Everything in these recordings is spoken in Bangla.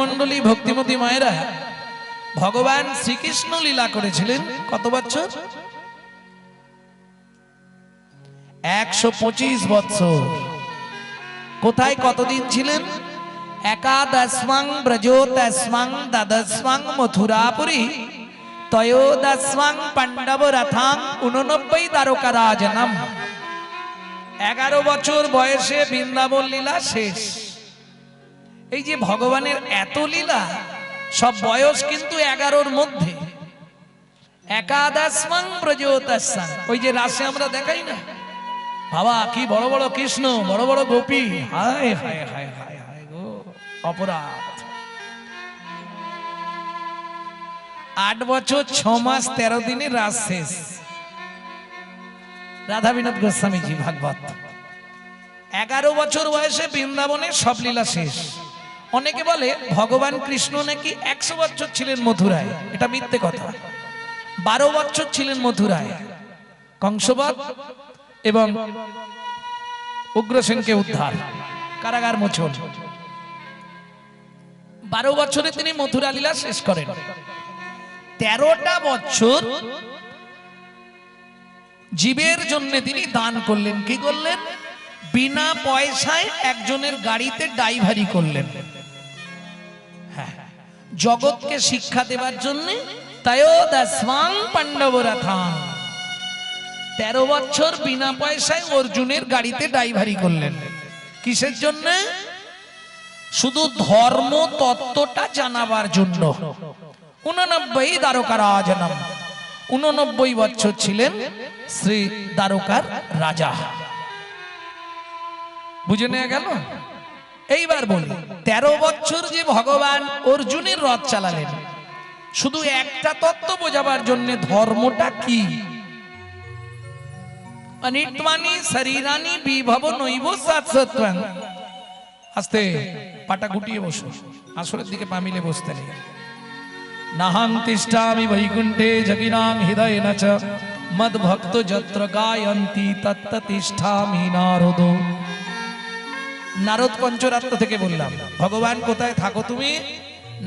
মন্ডলী ভক্তিমতী মায়েরা, ভগবান শ্রীকৃষ্ণ লীলা করেছিলেন কত বছর? একশো পঁচিশ বছর কোথায় কতদিন ছিলেন? একাদশমাং ব্রজোদশমাং দ্বাদশমাং মথুরাপুরী তয়োদশমাং পাণ্ডব রথাং উননব্বই দ্বারকারাজনম। এগারো বছর বয়সে বৃন্দাবন লীলা শেষ। এই যে ভগবানের এত লীলা, সব বয়স কিন্তু এগারোর মধ্যে। একাদশমাং ব্রজোদশাং ওই যে রাশে আমরা দেখাই না? বাবা, কি বড় বড় কৃষ্ণ, বড় বড় গোপী। হায় হায় হায় হায় হায় গো, অপরাধ। আট বছর, ছ মাস, তেরো দিনে রাস শেষ। রাধা বিনোদ গোস্বামীজি, ভাগবত। এগারো বছর বয়সে বৃন্দাবনে সব লীলা শেষ। অনেকে বলে ভগবান কৃষ্ণ নাকি একশো বছর ছিলেন মথুরায়? এটা মিথ্যে কথা। বারো বছর ছিলেন মথুরায়। কংসবধ এবং উগ্রসেনকে উদ্ধার। কারাগার মোচন। বারো বছরে তিনি মথুরা লীলা শেষ করেন। তেরোটা বছর জীবের জন্য তিনি দান করলেন। কি করলেন? বিনা পয়সায় একজনের গাড়িতে ড্রাইভারি করলেন। জগৎকে শিক্ষা দেবার জন্য তাইও দাসমাং পাণ্ডবরাথাং তেরো বছর বিনা পয়সায় অর্জুনের গাড়িতে ড্রাইভারি করলেন। কিসের জন্য? শুধু ধর্ম তত্ত্বটা জানাবার জন্য। উননব্বই দ্বারকা রাজনম। উননব্বই বছর ছিলেন শ্রী দ্বারকার রাজা। বুঝে নেওয়া গেল? এইবার বলি, তেরো বছর যে ভগবান অর্জুনের রথ চালালেন, শুধু একটা তত্ত্ব বোঝাবার জন্য ধর্মটা কি? শরীরানি বিভব নৈব পাটা গুটিয়ে বসো আসরের দিকে বসতে বৈকুণ্ঠে মদ ভক্ত যত্র গায়ন্তি তত্ত তিষ্ঠামি নারদ। নারদ পঞ্চরাত্র থেকে বললাম, ভগবান, কোথায় থাকো তুমি?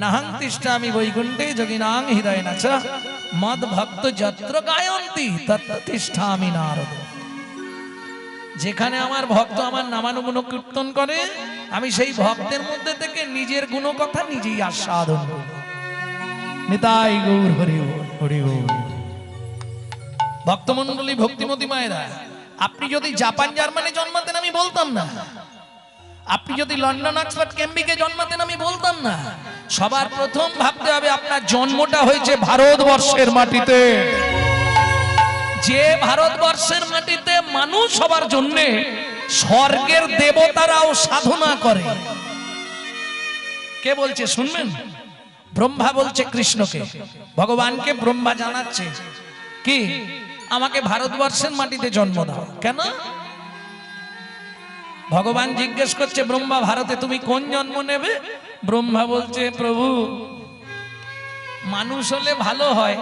নাহাং তিষ্ঠামি বৈকুণ্ঠে জগিনাং হৃদয় ন চ মদ ভক্ত যত্র গায়ন্তি, তত্ত তিষ্ঠামি নারদ। যেখানে আমার ভক্ত আমার নামানুগুণ কীর্তন করে, আমি সেই ভক্তের মধ্যে থেকে নিজের গুণ কথা নিজেই আস্বাদন নিতাই গৌর, হরি হরি বল। ভক্তমণ্ডলী, ভক্তিমতী মায়েরা, আপনি যদি জাপান, জার্মানি জন্মাতেন, আমি বলতাম না। আপনি যদি লন্ডন, অক্সফোর্ড কেম্বিকে জন্মাতেন, আমি বলতাম না। সবার প্রথম ভাবতে হবে আপনার জন্মটা হয়েছে ভারতবর্ষের মাটিতে। যে ভারতবর্ষের মাটিতে মানুষ সবার জন্য স্বর্গের দেবতারাও সাধনা করে। কে বলছে, শুনবেন? ব্রহ্মা বলছে কৃষ্ণকে। ভগবানকে ব্রহ্মা জানাচ্ছে। কি? আমাকে ভারতবর্ষের মাটিতে জন্ম দাও। কেন? ভগবান জিজ্ঞেস করছে, ব্রহ্মা, ভারতে তুমি কোন জন্ম নেবে? ব্রহ্মা বলছে, প্রভু, মানুষ হলে ভালো হয়,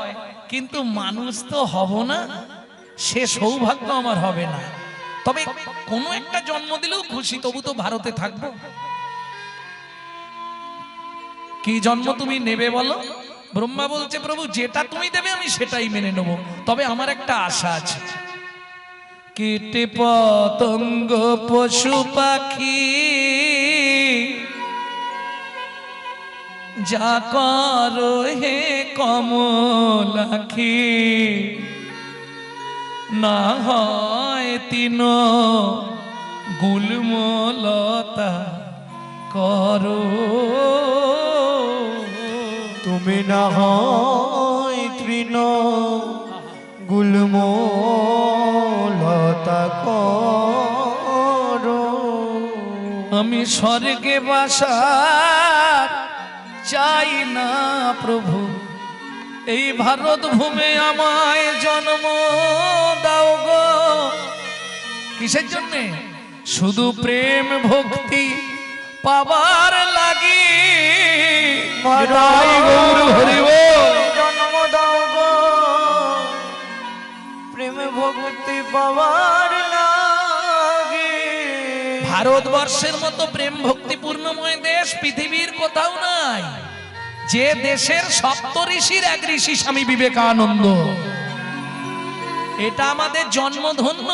কিন্তু মানুষ তো হব না, সে সৌভাগ্য আমার হবে না। তবে কোনো একটা জন্ম দিলেও খুশি, তবু তো ভারতে থাকব। কি জন্ম তুমি নেবে বলো? ব্রহ্মা বলছে, প্রভু, যেটা তুমি দেবে আমি সেটাই মেনে নেব। তবে আমার একটা আশা আছে। কীটে পতঙ্গ পশু পাখি, যা করো হে কমলাখি না হয় তিন গুলমলতা করো। তুমি না হয় তৃণ গুলম আমি স্বর্গে বাসার চাই না প্রভু। এই ভারত ভূমে আমায় জন্ম দাও গো। কিসের জন্যে? শুধু প্রেম ভক্তি পাবার লাগি। গৌর হরি ভারতবর্ষের মতো প্রেম ভক্তিপূর্ণময় দেশ পৃথিবীর কোথাও নাই। যে দেশের সপ্ত ঋষির এক ঋষি স্বামী বিবেকানন্দ। এটা আমাদের জন্মধন্য।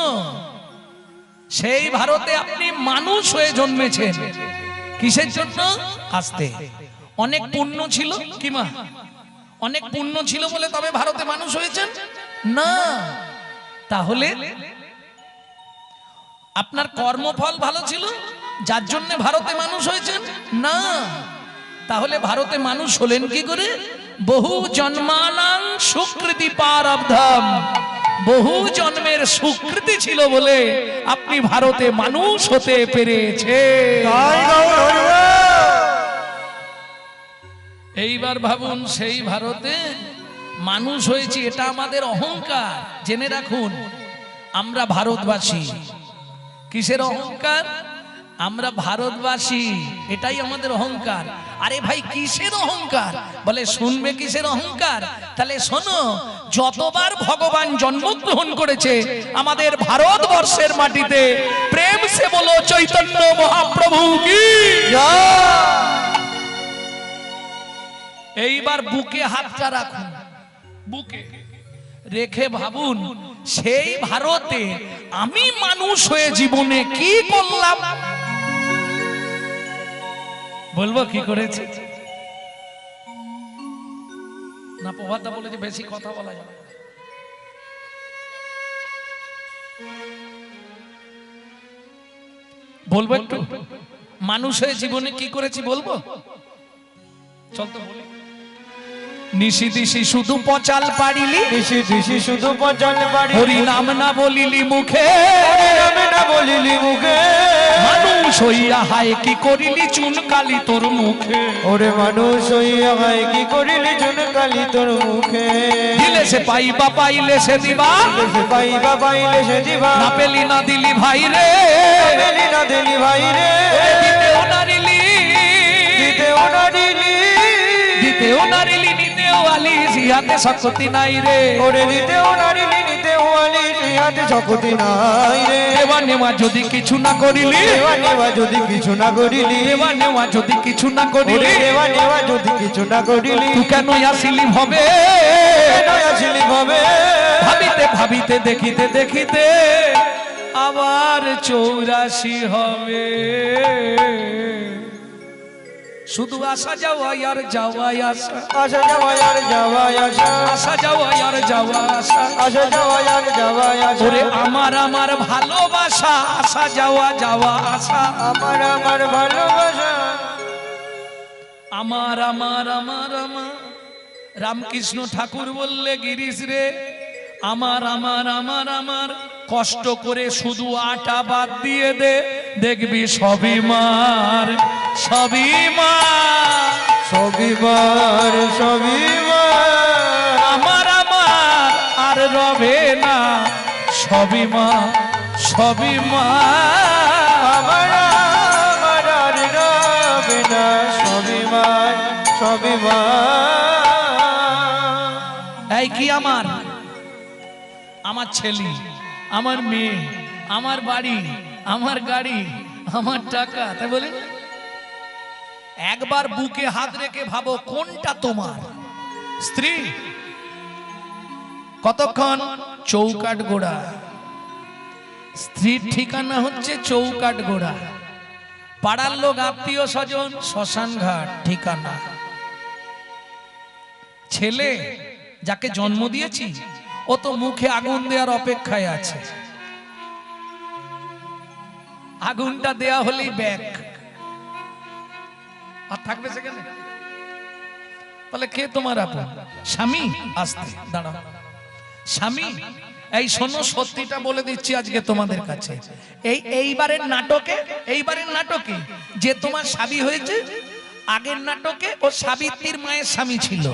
সেই ভারতে আপনি মানুষ হয়ে জন্মেছেন। কিসের জন্য? আসতে। অনেক পুণ্য ছিল কিমা অনেক পুণ্য ছিল বলে তবে ভারতে মানুষ হয়েছেন? না। তাহলে আপনার কর্মফল ভালো ছিল? যার জন্য ভারতে মানুষ হয়েছেন? না। তাহলে ভারতে মানুষ হলেন কি করে? বহু জন্মানাং সুকৃতি পারব্ধম। বহু জন্মের সুকৃতি ছিল বলে আপনি ভারতে মানুষ হতে পেরেছে। এইবার ভাবুন সেই ভারতে মানুষ হয়েছি, এটা আমাদের অহংকার। জেনে রাখুন, আমরা ভারতবাসী। কিসের অহংকার? আমরা ভারতবাসী, এটাই আমাদের অহংকার। আরে ভাই, কিসের অহংকার? বলে, শুনবে কিসের অহংকার? তাহলে শোনো, যতবার ভগবান জন্মগ্রহণ করেছে, আমাদের ভারতবর্ষের মাটিতে, প্রেম সে বলো, চৈতন্য মহাপ্রভু কি? এইবার বুকে হাতটা রাখুন। বুকে রেখে ভাবুন, সেই ভারতে আমি মানুষ হয়ে জীবনে কি করলাম? বলব কি করেছে? না প্রভাতটা বলেছে বেশি কথা বলা যাবে বলব একটু? মানুষ হয়ে জীবনে কি করেছি বলব? চল তো বলি। নিশি দিশি শুধু পচাল পারিলি দিশি দিশি শুধু পচন বাড়ি হরি নাম না বলিলি মুখে। নামে না বলিলি মুখে। মানুষ হইয়া হায় কি করিলি চুন কালি তোর মুখে? ওরে মানুষ হইয়া হয় কি করিলি চুন কালি তোর মুখে? দিলে সে পাইবা পাইলে সে দিবা। সে পাইবা পাইলে সে দিবা। না পেলি না দিলি ভাই রে। দিলি না দিলি ভাই রে। দিতেও নারিলি দিতেও না দিলি। দিতেও নারিলি আলি জিহাতে শক্তি নাই রে। ওরে দিতেও না দিলি নিতেও আলি হাতে শক্তি নাই রে। দেওয়া নেওয়া যদি কিছু না করিলি। দেওয়া নেওয়া যদি কিছু না করিলি। দেওয়া নেওয়া যদি কিছু না করিলি। দেওয়া নেওয়া যদি কিছু না করিলি। তুই কেন আসিলি হবে কেন আসিলি ভাবে? ভাবিতে ভাবিতে দেখিতে দেখিতে আবার চৌরাশি হবে। শুধু আসা যাওয়া আর যাওয়া আসা। আসা যাওয়া আর যাওয়া আসা। আসা যাওয়া আর যাওয়া আসা। আসা যাওয়া আর যাওয়া আসা। ওরে আমার আমার ভালোবাসা আসা যাওয়া যাওয়া আসা। আমার আমার ভালোবাসা। আমার আমার আমার আমার। রামকৃষ্ণ ঠাকুর বললে গিরিশ রে আমার আমার আমার আমার। কষ্ট করে শুধু আটা বাদ দিয়ে দে দেখবি সবই মার সবই মার সবিবার সবিবার আমার আমার আর রবে না সবই মা সবই মা আমার আমার আর রবে না সবিবার সবিবার এই কি আমার? আমার ছেলে। আমার মেয়ে, আমার বাড়ি, আমার গাড়ি, আমার টাকা, তাই বলে? একবার বুকে হাত রেখে ভাবো কোনটা তোমার? স্ত্রী, কতক্ষণ চৌকাট গোড়া? স্ত্রীর ঠিকানা হচ্ছে চৌকাট গোড়া। পাড়ার লোক, আত্মীয় স্বজন শ্মশান ঘাট ঠিকানা। ছেলে, যাকে জন্ম দিয়েছি ও তো মুখে আগুন দেওয়ার অপেক্ষায় আছে। আগুনটা দেয়া হলেই ব্যাগ। আর থাকবে সেখানে? তাহলে কে তোমার আপন? স্বামী? আসতে, দাঁড়াও। স্বামী, এই শোনো, সত্যিটা বলে দিচ্ছি আজকে তোমাদের কাছে। এই এইবারের নাটকে এইবারের নাটকে যে তোমার স্বামী হয়েছে, আগের নাটকে ও সাবিত্রীর মায়ের স্বামী ছিল।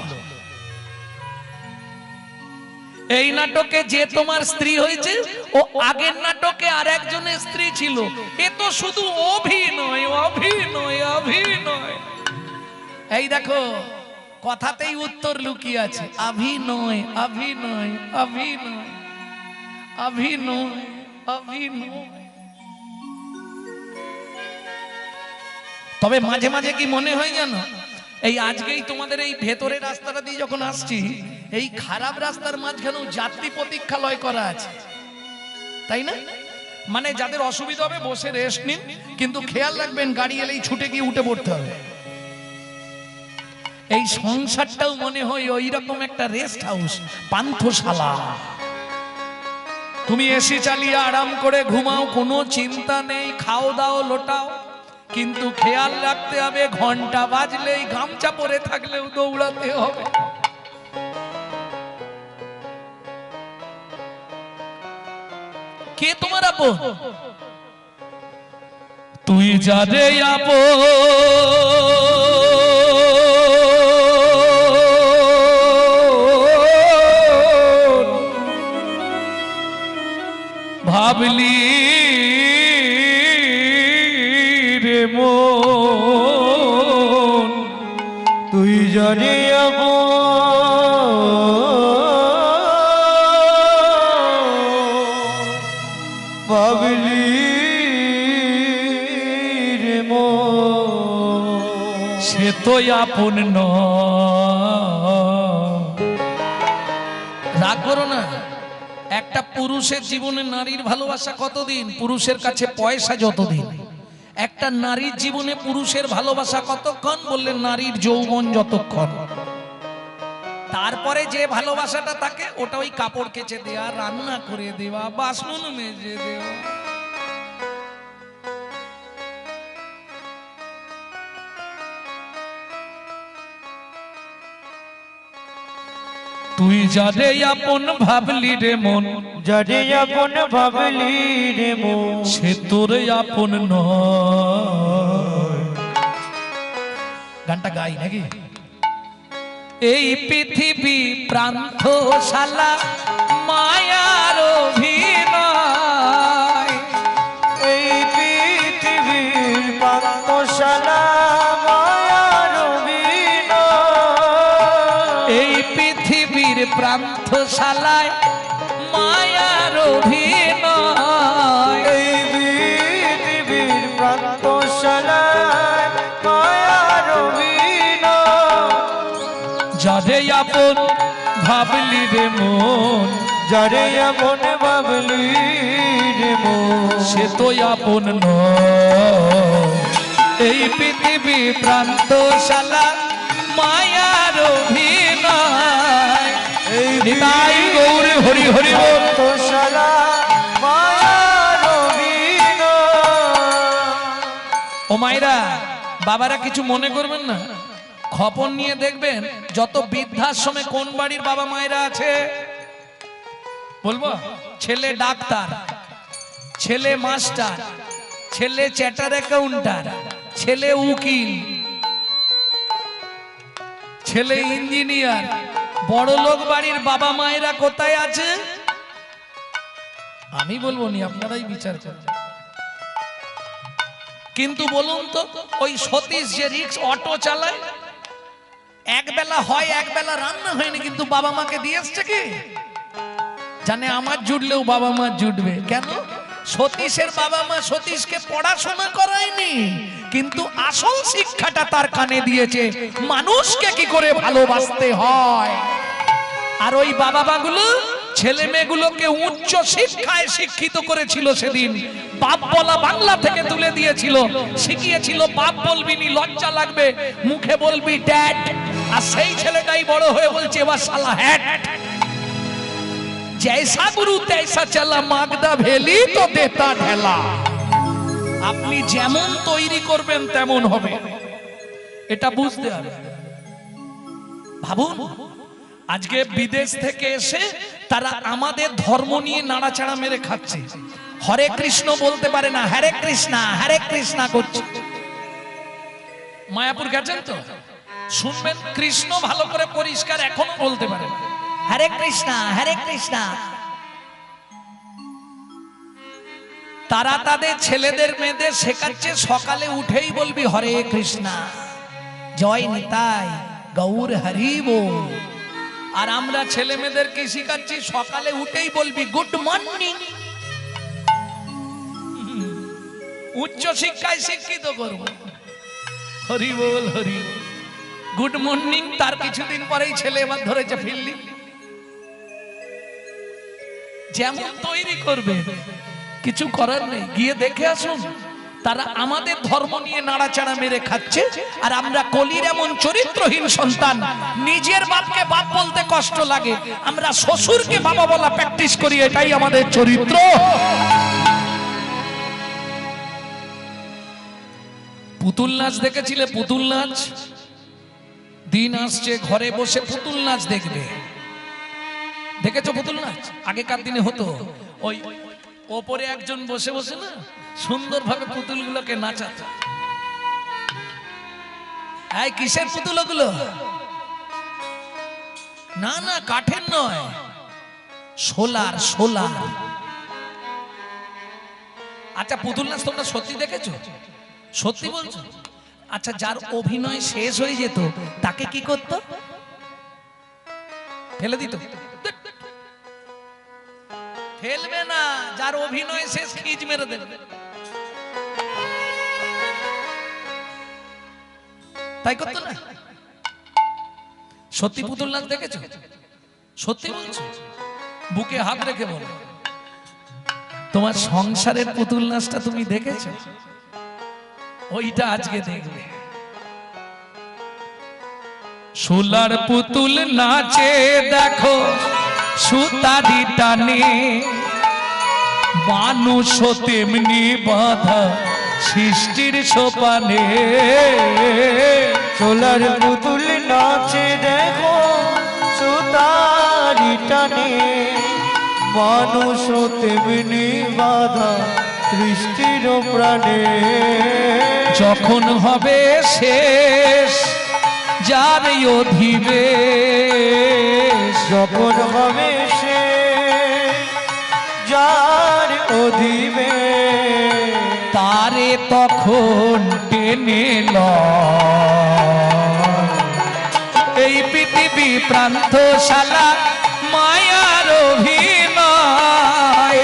এই নাটকে যে তোমার স্ত্রী হয়েছে, ও আগের নাটকে আর একজনের স্ত্রী ছিল। এ তো শুধু অভিনয় অভিনয় অভিনয়। এই দেখো, কথাতেই উত্তর লুকিয়ে আছে। অভিনয় অভিনয় অভিনয় অভিনয় অভিনয়। তবে মাঝে মাঝে কি মনে হয় জানো? এই আজকেই তোমাদের এই ভেতরের রাস্তাটা দিয়ে যখন আসছি, এই খারাপ রাস্তার মাঝখানেও যাত্রী প্রতীক্ষালয় করা আছে। তাই না? মানে যাদের অসুবিধা হবে বসে রেস্ট নিন, কিন্তু খেয়াল রাখবেন, গাড়ি এলেই ছুটে গিয়ে উঠে পড়তে হবে। এই সংসারটাও মনে হয় ওই রকম একটা রেস্ট হাউস পান্থশালা। তুমি এসি চালিয়ে আরাম করে ঘুমাও, কোনো চিন্তা নেই, খাও দাও, লোটাও। কিন্তু খেয়াল রাখতে হবে, ঘণ্টা বাজলেই গামছা পরে থাকলেও দৌড়াতে হবে। কে তোমার আপন? তুই যারে আপন। ভাবলি ভাবলি রে মন সে তো আপন নয়। রাগ করো না। একটা পুরুষের জীবনে নারীর ভালোবাসা কতদিন? পুরুষের কাছে পয়সা যতদিন। একটা নারীর জীবনে পুরুষের ভালোবাসা কতক্ষণ? বললেন নারীর যৌবন যতক্ষণ। তারপরে যে ভালোবাসাটা থাকে ওটা ওই কাপড় কেচে দেওয়া রান্না করে দেওয়া বাসন মেজে দেওয়া। তুই যারে আপন ভাবলি রে মন জানি আপন ভাবলি রে মন। সে তোর আপন নয়। গানটা গাই নাকি? এই পৃথিবী প্রান্তশালা মায়ার যারে এমন ভাবলি রে মন সে তো আপন। এই পৃথিবী প্রান্তশালা মায়ার অভিনয়। নিতাই গৌর হরি হরি প্রান্তশালা মায়ার অভিনয়। ও মাইরা বাবারা কিছু মনে করবেন না। খবর নিয়ে দেখবেন যত বৃদ্ধাশ্রমে কোন বাড়ির বাবা মায়েরা আছে বলব? ছেলে ডাক্তার, ছেলে মাস্টার, ছেলে চ্যাটার অ্যাকাউন্টার ছেলে উকিল, ছেলে ইঞ্জিনিয়ার, বড় লোক বাড়ির বাবা মায়েরা কোথায় আছে? আমি বলব নি, আপনারাই বিচার করেন। কিন্তু বলুন তো, ওই সতীশ যে রিক্স অটো চালায় এক বেলা হয় এক বেলা রান্না হয়নি, কিন্তু বাবা মাকে দিয়ে এসছে কি? জানে আমার জুটলেও বাবা মা জুটবে। কেন? সতীশের বাবা মা সতীশকে পড়াশোনা করায়নি, কিন্তু আসল শিক্ষাটা তার কানে দিয়েছে। মানুষকে কি করে ভালোবাসতে হয়? আর ওই বাবা মাগুলো ছেলে মেয়েগুলোকে উচ্চ শিক্ষায় শিক্ষিত করেছিল সেদিন। বাপ বলা বাংলা থেকে তুলে দিয়েছিল, শিখিয়েছিল, বাপ বলবি নি, লজ্জা লাগবে, মুখে বলবি, ড্যাড। আর সেই ছেলেটাই বড় হয়ে বলছে, এবার শালা হ্যাট। জৈসা গুরু তৈসা চালা মাগদা ভেলি তো দেতা ঢেলা আপনি যেমন তৈরি করবেন তেমন হবে এটা বুঝতে হবে ভাবুন আজকে বিদেশ থেকে এসে তারা আমাদের ধর্ম নিয়ে নাড়াচাড়া মেরে খাচ্ছে হরে কৃষ্ণ বলতে পারে না হরে কৃষ্ণা হরে কৃষ্ণা করছে মায়াপুর গেছেন তো শুনবেন, কৃষ্ণ ভালো করে পরিষ্কার এখনও বলতে পারে না। হরে কৃষ্ণা হরে কৃষ্ণা। তারা তাদের ছেলেদের মেয়েদের শেখাচ্ছে, সকালে উঠেই বলবি, হরে কৃষ্ণা, জয় নিতাই, গৌর হরি আর আমরা ছেলে মেয়েদেরকে শিখাচ্ছি, সকালে উঠেই বলবি, গুড মর্নিং। উচ্চ শিক্ষায় শিক্ষিত করব। হরি বল, হরি। গুড মর্নিং, তার কিছুদিন পরেই ছেলে এবার ধরেছে ফিল্লি যেমন তৈরি করবে। কিছু করার নেই। গিয়ে দেখে আসুন, তারা আমাদের ধর্ম নিয়ে নাড়াচাড়া মেরে খাচ্ছে, আর আমরা কলির এমন চরিত্রহীন সন্তান, নিজের বাপকে বাপ বলতে কষ্ট লাগে, আমরা শ্বশুরকে বাবা বলা প্র্যাকটিস করি, এটাই আমাদের চরিত্র। পুতুল নাচ দেখেছিলে? পুতুল নাচ? দিন আসছে, ঘরে বসে পুতুল নাচ দেখবে। দেখেছ পুতুল নাচ? আগেকার দিনে হতো। ওই ওপরে একজন বসে বসে না, সুন্দরভাবে পুতুলগুলোকে নাচাতো। এই কিসের পুতুল ওগুলো? না না, কাঠের নয়। Solar solar. আচ্ছা পুতুল নাচ তোমরা সত্যি দেখেছ? সত্যি বলছো? আচ্ছা যার অভিনয় শেষ হয়ে যেত, তাকে কি করতো? ফেলে দিত। ফেলবে না, যার অভিনয় শেষ খিজ মেরে দেবে। তাই করতো না? সত্যি পুতুল নাচ দেখেছ? সত্যি বলছো? বুকে হাত রেখে বলো। তোমার সংসারের পুতুল নাচটা তুমি দেখেছ? ওইটা আজকে দেখবে। সোলার পুতুল নাচে দেখো। সুতারি টানে। মানুষ তেমনি বাধা সৃষ্টির সোপানে। সোলার পুতুল নাচে দেখো সুতারি টানে। মানুষ তেমনি বাধা সৃষ্টির প্রাণে। যখন হবে শেষ যার অধিবেশ যখন হবে সে যার অধিবে তারে তখন টেনে লয়। এই পৃথিবী প্রান্তশালা মায়ার অভিনয়।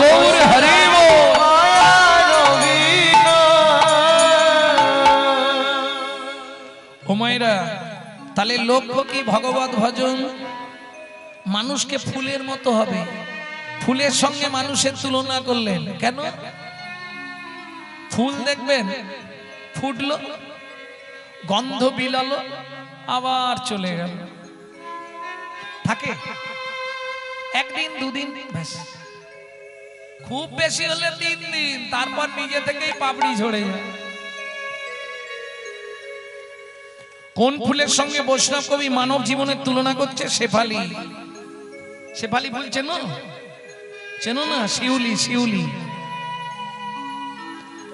গৌর হরিব। হুমায়রা তাহলে লক্ষ্য কি ভগবত ভজন? মানুষকে ফুলের মতো হবে। ফুলের সঙ্গে মানুষের তুলনা করলেন। কেন? ফুল দেখবেন, ফুটলো, গন্ধ বিলালো, আবার চলে গেল। থাকে? একদিন, দুদিন খুব বেশি হলে তিন দিন, তারপর নিজে থেকেই পাপড়ি ঝরে যায়। কোন ফুলের সঙ্গে বৈষ্ণব কবি মানব জীবনের তুলনা করছে? শেফালি। শেফালি ফুল চেনো? চেনো না? শিউলি শিউলি।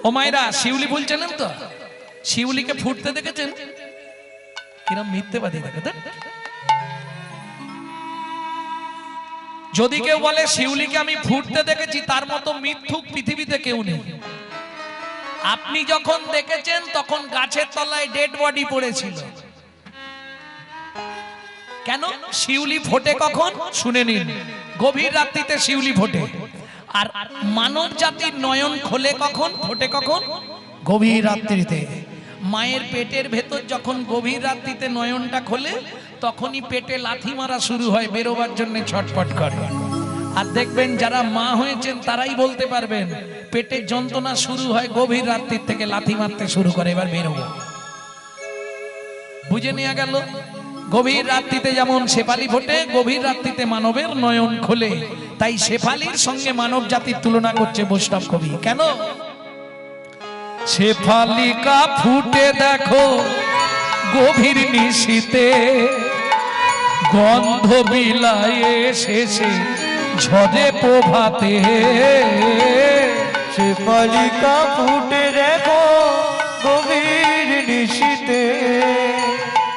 ও মায়েরা, শিউলি ফুল চেনেন তো? শিউলিকে ফুটতে দেখেছেন? কিরম মিথ্যেবাদী দেখে। যদি কেউ বলে, শিউলিকে আমি ফুটতে দেখেছি, তার মতো মিথ্যুক পৃথিবীতে কেউ নেই। আপনি যখন দেখেছেন, তখন গাছের তলায় ডেড বডি পড়েছিল। কেন? শিউলি ফোটে কখন? শুনে নিন। গভীর রাত্রিতে শিউলি ফোটে। আর মানব জাতির নয়ন খোলে কখন? ফোটে কখন? গভীর রাত্রিতে। মায়ের পেটের ভেতর যখন গভীর রাত্রিতে নয়নটা খোলে, তখনই পেটে লাথি মারা শুরু হয়, বেরোবার জন্য ছটফট করে। আর দেখবেন যারা মা হয়েছেন, তারাই বলতে পারবেন পেটের যন্ত্রণা শুরু হয়, গভীর রাত্রির থেকে লাথি মারতে শুরু করে, এবার বেরোবো। বুঝে নেওয়া গেল? গভীর রাত্রিতে যেমন শেফালি ফোটে, গভীর রাত্রিতে মানবের নয়ন খোলে। তাই শেফালির সঙ্গে মানব জাতির তুলনা করছে বৈষ্ণব কবি। কেন? শেফালিকা ফুটে দেখো গভীর নিশীতে, গন্ধ বিলায়ে শেষে ঝরে প্রভাতে। সে বালিকা ফুটে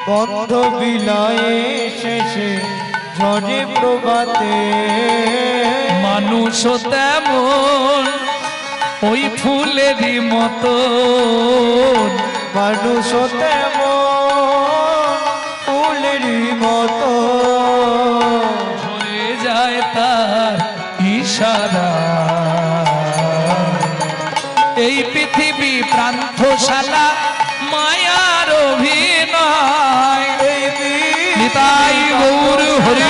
বন্ধ বিলায়ে শেষে ঝরে প্রভাতে। মানুষ তেমন ওই ফুলেরই মতো মানুষ তেমন ফুলেরই মতো হয়ে যায় তার ইশারা। এই পৃথিবী প্রান্তশালা গৌর হরি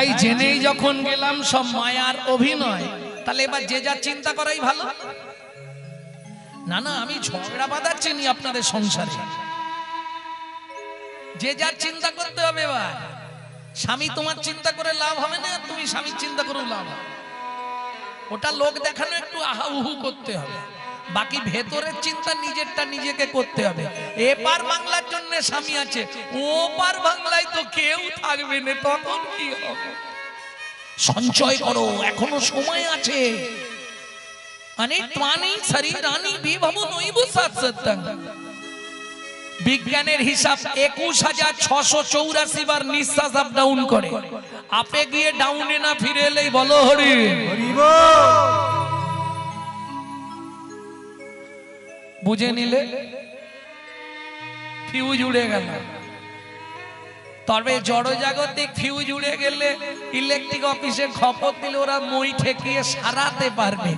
এই জেনেই যখন গেলাম সব মায়ার অভিনয়, তাহলে এবার যে যা চিন্তা করাই ভালো। না না, আমি ঝগড়া বাঁধা চিনি আপনাদের সংসারে। যে যার চিন্তা করতে হবে এবার। স্বামী তোমার চিন্তা করে লাভ হবে না, তুমি স্বামীর চিন্তা করেও লাভ হবে। ওটা লোক দেখানো একটু আহা উহু করতে হবে। বাকি ভেতরের চিন্তা নিজেরটা নিজেকে করতে হবে। এপার বাংলার জন্য স্বামী আছে, ওপার বাংলায় তো কেউ থাকবে না, তখন কি হবে? সঞ্চয় করো, এখনও সময় আছে। মানে ত্বানি শরীরানি বিভব নইব সৎসত্তং। বিজ্ঞানের হিসাব একুশ হাজার ছশো চৌরাশি বার নিঃশ্বাস আপ ডাউন করে। আপে গিয়ে ডাউনে না ফিরে এলেই বলো, হরি বুঝে নিলে? ফিউজ উড়ে গেল। তবে জড়জাগতিক ফিউজ উড়ে গেলে ইলেকট্রিক অফিসে খবর দিলে ওরা মই ঠেকিয়ে সারাতে পারবে।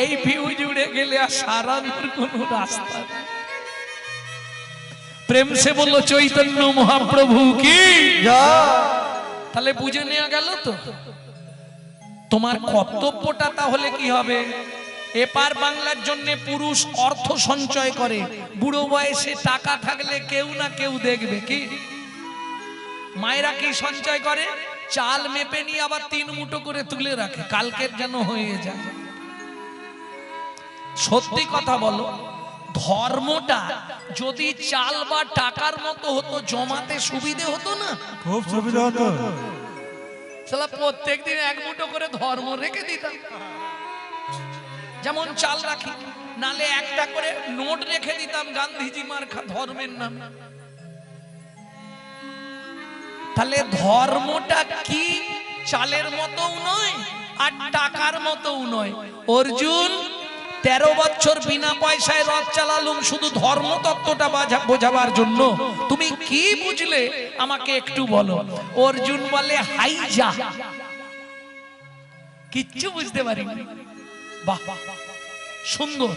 এই ফিউজ উড়ে গেলে আর সারানোর কোনো রাস্তা নেই। প্রেম সে বলল চৈতন্য মহাপ্রভু কি? তাহলে বুঝে নেওয়া গেল তো। তোমার কর্তব্যটা তাহলে কি হবে? এপার বাংলার জন্য পুরুষ অর্থ সঞ্চয় করে বুড়ো বয়সে টাকা থাকলে কেউ না কেউ দেখবে কি? মায়েরা কি সঞ্চয় করে? চাল মেপে নিয়ে আবার তিন মুঠো করে তুলে রাখে কালকের যেন হয়ে যায়। সত্যি কথা বলো ধর্মটা যদি চাল বা টাকার মতো হতো জমাতে সুবিধে হতো না? খুব সুবিধা হতো। সালা প্রত্যেক দিন এক মুঠো করে ধর্ম রেখে দিতাম। যেমন চাল রাখি নালে একটা করে নোট রেখে দিতাম গান্ধীজি মার্খা ধর্মের নাম। তাহলে ধর্মটা কি? চালের মতও নয় আর টাকার মতও নয়। অর্জুন তেরো বছর বিনা পয়সায় রথ চালালুম, শুধু ধর্মতত্ত্বটা বোঝাবার জন্য। তুমি কি বুঝলে? আমাকে একটু বলো। অর্জুন বলে, হাই যা। কিচ্ছু বুঝতে পারি সুন্দর।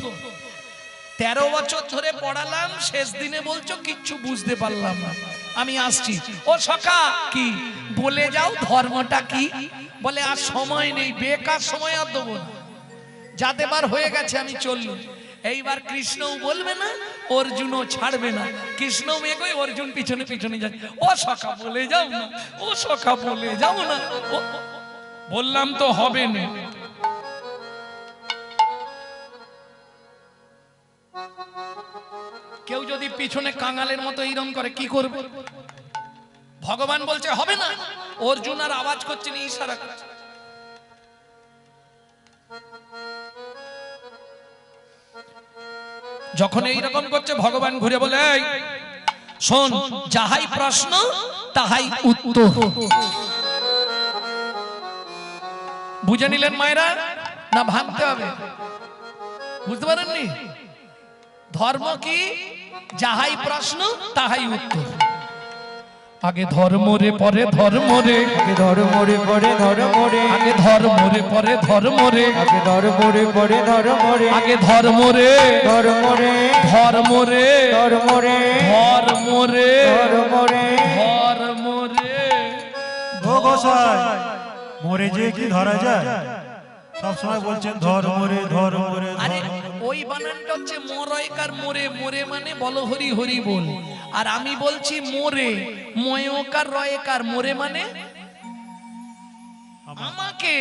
তেরো বছর ধরে পড়ালাম, শেষ দিনে বলছো, কিচ্ছু বুঝতে পারলাম না। আমি আসছি। ও সখা, কি? বলে যাও, ধর্মটা কি? বলে, আর সময় নেই, বেকার সময় আর দেবো না। যাতে বার হয়ে গেছে, আমি চললুম। এইবার কৃষ্ণও বলবে না, অর্জুনও ছাড়বে না। কৃষ্ণ মেঘই অর্জুন পিছনে পিছনে যায় ও সখা বলে যাও না, ও সখা বলে যাও না। বললাম তো হবে না। কেউ যদি পিছনে কাঙালের মতো এইরকম করে, কি করবে? ভগবান বলছে, হবে না। অর্জুন আর আওয়াজ করছে না, ইশারা করছে। যখন এই রকম করছে, ভগবান ঘুরে বলে শোন, যাহাই প্রশ্ন, তাহাই উত্তর। বুঝে নিলেন মায়েরা? না, ভাবতে হবে। বুঝতে পারেননি? ধর্ম কি? যাহাই প্রশ্ন, তাহাই উত্তর। আগে ধর্ম রে পরে ধর্ম রে আগে ধর্ম রে পরে ধর্ম রে আগে ধর্ম রে পরে ধর্ম রে আগে ধর্ম রে পরে ধর্ম রে আগে ধর্ম রে ধর্ম রে ধর্ম রে ধর্ম রে ধর্ম রে ধর্ম রে ধর্ম রে মরে যে কি ধরা যায়? সব সময় বলছেন ধর্ম রে ধর্ম রে আরে। ওই বানানটা হচ্ছে মরয়কার মোরে। মোরে মানে বলো হরি হরি বল। আর আমি বলছি মোরে ময়কার রয়কার মোরে মানে আমাকে।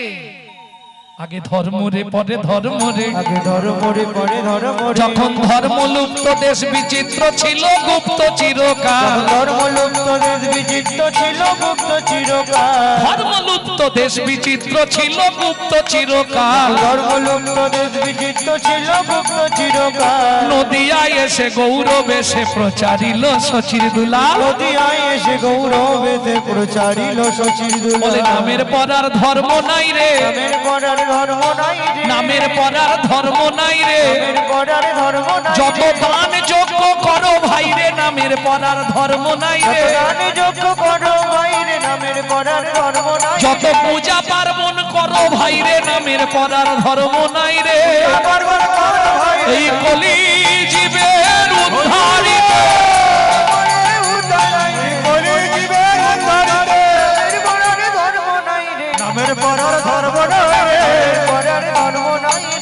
আগে ধর্ম রে পরে ধর্ম রে। আগে ধর্ম রে পরে ধর্ম রে। যখন ধর্ম লুপ্ত দেশ বিচিত্র ছিল গুপ্ত চিরকাল। ধর্ম লুপ্ত দেশ বিচিত্র ছিল গুপ্ত চিরকাল। ধর্ম লুপ্ত দেশ বিচিত্র ছিল গুপ্ত চিরকাল। ধর্ম লুপ্ত দেশ বিচিত্র ছিল গুপ্ত চিরকাল। নদিয়ায় এসে গৌরবে সে প্রচারিল সচির দুলাল। নদী আয় এসে গৌরবেতে প্রচারিল শশীর বলে দুলা নামের পরার ধর্ম নাই রে। নামের পরার ধর্ম নাই নামের পরার ধর্ম নাই রে। নামের ধর্ম নাই যত রে। দান যোগ্য করো ভাই রে নামের পরার ধর্ম নাই রে। যোগ্য করো বাইরে নামের পরার ধর্ম নাই যত পূজা পার্বণ করো ভাই রে নামের পরার ধর্ম নাই রে। ভাই এই কলি জীবের উদ্ধারিত। আমের পরার ধর্ম নয় পরার ধর্ম নয়